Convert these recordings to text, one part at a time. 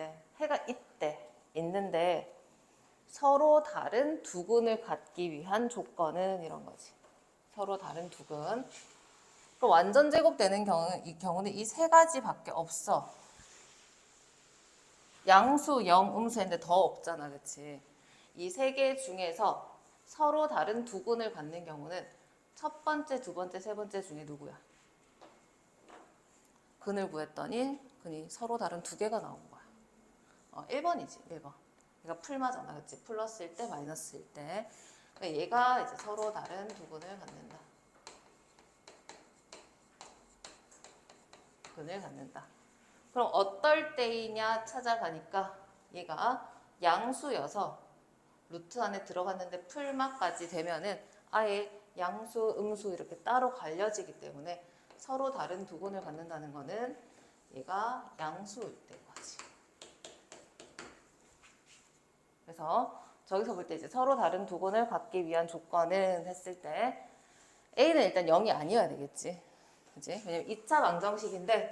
이제 해가 있대 있는데 서로 다른 두근을 갖기 위한 조건은 이런 거지. 서로 다른 두근. 그럼 완전 제곱되는 경우 이 경우는 이 세 가지밖에 없어. 양수, 영, 음수인데 더 없잖아, 그치? 이세 개 중에서 서로 다른 두근을 갖는 경우는 첫 번째, 두 번째, 세 번째 중에 누구야? 근을 구했더니 근이 서로 다른 두 개가 나온 거야. 어, 1번이지, 1번. 그러니까 풀마잖아, 그치? 플러스일 때, 마이너스일 때. 그러니까 얘가 이제 서로 다른 두근을 갖는다. 근을 갖는다. 그럼 어떨 때이냐 찾아가니까 얘가 양수여서 루트 안에 들어갔는데 풀마까지 되면은 아예 양수, 음수 이렇게 따로 갈려지기 때문에 서로 다른 두근을 갖는다는 거는 얘가 양수일 때인 거지. 그래서 저기서 볼 때 이제 서로 다른 두근을 갖기 위한 조건은 했을 때 A는 일단 0이 아니어야 되겠지. 그지? 왜냐면 2차 방정식인데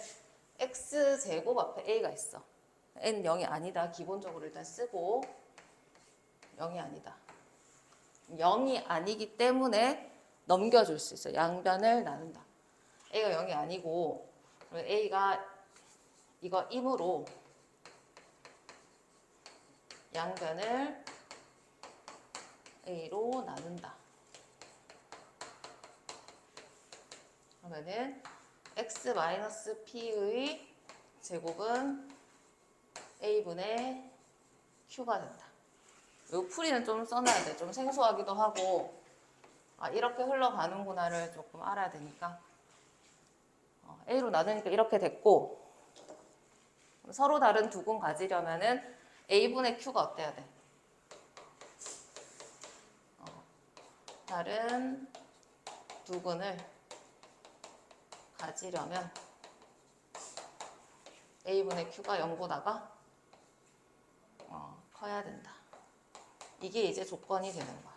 x 제곱 앞에 a가 있어. n은 0이 아니다. 기본적으로 일단 쓰고 0이 아니다. 0이 아니기 때문에 넘겨줄 수 있어. 양변을 나눈다. a가 0이 아니고 a가 이거 임으로 양변을 a로 나눈다. 그러면은 x 마이너스 p의 제곱은 a분의 q가 된다. 요 풀이는 좀 써놔야 돼. 좀 생소하기도 하고 아 이렇게 흘러가는구나를 조금 알아야 되니까 어, a로 나누니까 이렇게 됐고 서로 다른 두근 가지려면은 a분의 q가 어때야 돼? 어, 다른 두근을 가지려면 a분의 q가 0보다가 어, 커야 된다. 이게 이제 조건이 되는 거야.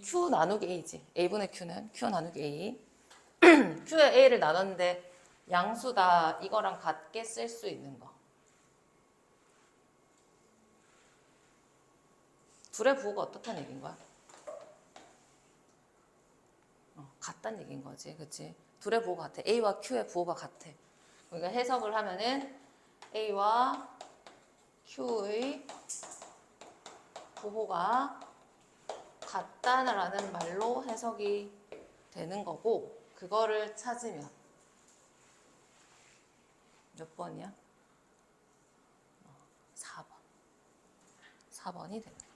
q 나누기 a지. a분의 q는 q 나누기 a. q에 a를 나눴는데 양수 다 이거랑 같게 쓸 수 있는 거. 둘의 부호가 어떻다는 얘기인 거야? 어, 같다는 얘기인 거지, 그치? 둘의 부호가 같아. A와 Q의 부호가 같아. 우리가 해석을 하면은 A와 Q의 부호가 같다라는 말로 해석이 되는 거고, 그거를 찾으면 몇 번이야? 4번. 4번이 됩니다.